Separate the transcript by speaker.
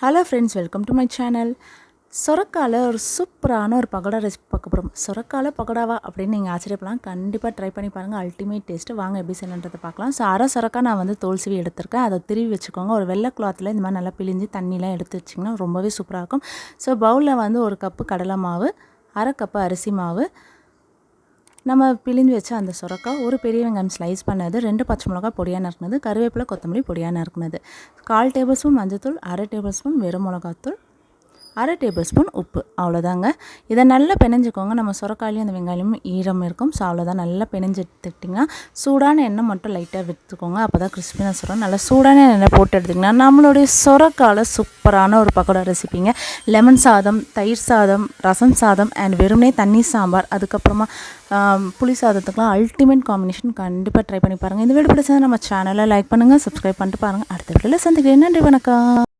Speaker 1: Hello friends welcome to my channel சொரக்கால ஒரு சூப்பரான ஒரு பகோடா ரெசிபி பார்க்க போகிறோம் சொரக்கால பகோடாவா அப்படின்னு நீங்கள் ஆச்சரியப்படலாம். கண்டிப்பாக ட்ரை பண்ணி பாருங்கள் அல்டிமேட் டேஸ்ட்டு வாங்க எப்படி செய்யணுன்றதை பார்க்கலாம். ஸோ அரை சொரக்கா நான் வந்து தோல் சீவி எடுத்திருக்கேன். அதை திருவி வச்சுக்கோங்க. ஒரு வெள்ளை கிளாத்தில் இந்த மாதிரி நல்லா பிழிஞ்சு தண்ணிலாம் எடுத்து வச்சிங்கன்னா ரொம்பவே சூப்பராக இருக்கும். ஸோ பவுலில் வந்து ஒரு கப்பு கடலை மாவு அரை கப்பு அரிசி மாவு நம்ம பிழிஞ்சு வச்ச அந்த சுரக்காய் ஒரு பெரிய வெங்காயம் ஸ்லைஸ் பண்ணது ரெண்டு பச்சை மிளகா பொடியாக நறுக்குனது கருவேப்பிலை கொத்தமல்லி பொடியாக நறுக்குனது கால் டேபிள் ஸ்பூன் மஞ்சத்தூள் அரை டேபிள் ஸ்பூன் வெறும் மிளகாத்தூள் அரை டேபிள் ஸ்பூன் உப்பு அவ்வளோதாங்க. இதை நல்லா பிணைஞ்சிக்கோங்க. நம்ம சுரக்காலையும் அந்த வெங்காயமும் ஈரம் இருக்கும். ஸோ அவ்வளோதான். நல்லா பிணைஞ்சு எடுத்துக்கிட்டிங்கன்னா சூடான எண்ணெய் மட்டும் லைட்டாக விற்றுக்கோங்க அப்போ தான் கிறிஸ்பினஸ் வரும் நல்லா சூடான எண்ணெய் போட்டு எடுத்துக்கிங்கன்னா நம்மளுடைய சுரக்கால சூப்பரான ஒரு பக்கோடா ரெசிப்பிங்க லெமன் சாதம் தயிர் சாதம் ரசம் சாதம் அண்ட் வெறுமனே தண்ணி சாம்பார். அதுக்கப்புறமா புளி சாதத்துக்குலாம் அல்டிமேட் காம்பினேஷன் கண்டிப்பாக ட்ரை பண்ணி பாருங்கள் இந்த வீடியோ பிடிச்சதை நம்ம சேனலை லைக் பண்ணுங்கள் சப்ஸ்கிரைப் பண்ணிட்டு பாருங்கள் அடுத்த வீடியோவில் சந்திக்கிறேன். நன்றி வணக்கம்.